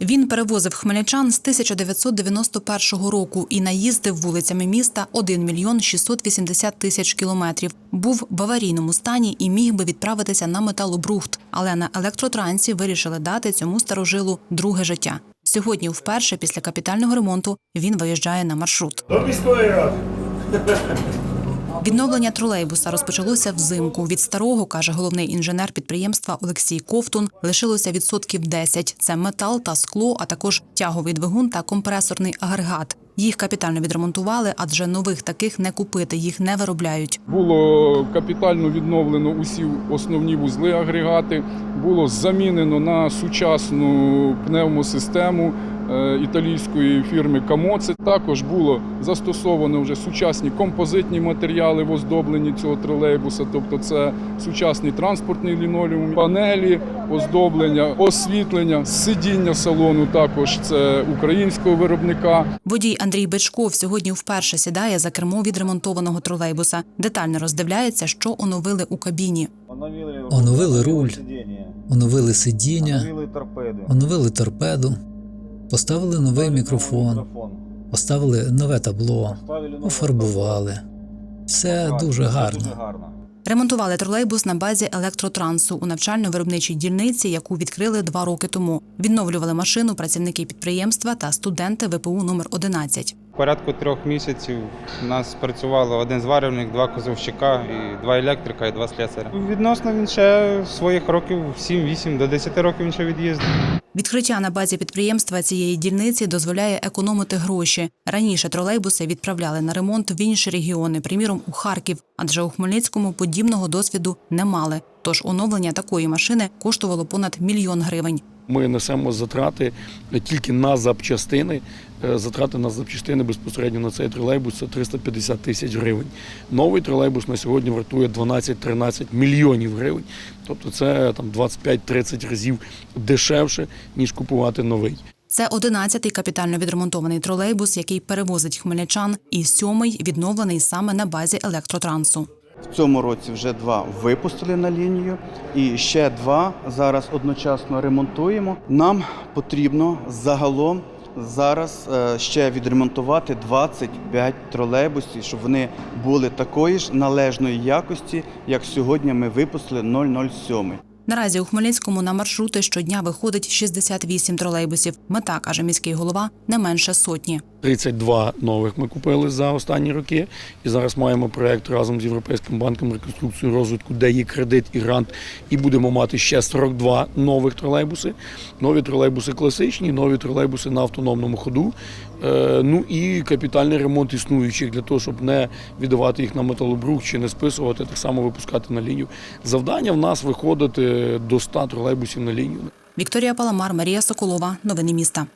Він перевозив хмельничан з 1991 року і наїздив вулицями міста 1 мільйон 680 тисяч кілометрів. Був в аварійному стані і міг би відправитися на металобрухт, але на електротрансі вирішили дати цьому старожилу друге життя. Сьогодні, вперше після капітального ремонту, він виїжджає на маршрут. До міської ради. Відновлення тролейбуса розпочалося взимку. Від старого, каже головний інженер підприємства Олексій Ковтун, лишилося відсотків 10. Це метал та скло, а також тяговий двигун та компресорний агрегат. Їх капітально відремонтували, адже нових таких не купити, їх не виробляють. Було капітально відновлено усі основні вузли агрегати. Було замінено на сучасну пневмосистему італійської фірми Камоце. Також було застосовано вже сучасні композитні матеріали в оздобленні цього тролейбуса, тобто це сучасний транспортний лінолеум, панелі, оздоблення, освітлення, сидіння салону. Також це українського виробника. Водій Андрій Бичков сьогодні вперше сідає за кермо відремонтованого тролейбуса. Детально роздивляється, що оновили у кабіні. Оновили, Оновили руль. сидіння, Оновили сидіння, торпеди. оновили торпеду, поставили новий мікрофон, поставили нове табло, пофарбували. Все дуже гарно. Дуже гарно. Ремонтували тролейбус на базі електротрансу у навчально-виробничій дільниці, яку відкрили два роки тому. Відновлювали машину працівники підприємства та студенти ВПУ номер 11. Порядку трьох місяців у нас працювало один зварювальник, два козовщика, і два електрика, і два слесаря. Відносно він ще своїх років 7-8 до 10 років він ще від'їздив. Відкриття на базі підприємства цієї дільниці дозволяє економити гроші. Раніше тролейбуси відправляли на ремонт в інші регіони, приміром у Харків, адже у Хмельницькому подібного досвіду не мали. Тож оновлення такої машини коштувало понад мільйон гривень. Ми несемо затрати тільки на запчастини. Е, Затрати на запчастини безпосередньо на цей тролейбус це 350 тисяч гривень. Новий тролейбус на сьогодні вартує 12-13 мільйонів гривень. Тобто це там 25-30 разів дешевше, ніж купувати новий. Це 11-й капітально відремонтований тролейбус, який перевозить хмельничан, і сьомий відновлений саме на базі електротрансу. Цьому році вже два випустили на лінію, і ще два зараз одночасно ремонтуємо. Нам потрібно загалом зараз е, ще відремонтувати 25 тролейбусів, щоб вони були такої ж належної якості, як сьогодні ми випустили 007. Наразі у Хмельницькому на маршрути щодня виходить 68 тролейбусів. Мета, каже міський голова, не менше сотні. 32 нових ми купили за останні роки. І зараз маємо проект разом з Європейським банком реконструкції розвитку, де є кредит і грант. І будемо мати ще 42 нових тролейбуси. Нові тролейбуси класичні, нові тролейбуси на автономному ходу. Е, Ну і капітальний ремонт існуючих для того, щоб не віддавати їх на металобрух чи не списувати, так само випускати на лінію. Завдання в нас виходити до 100 тролейбусів на лінію. Вікторія Паламар, Марія Соколова. Новини міста.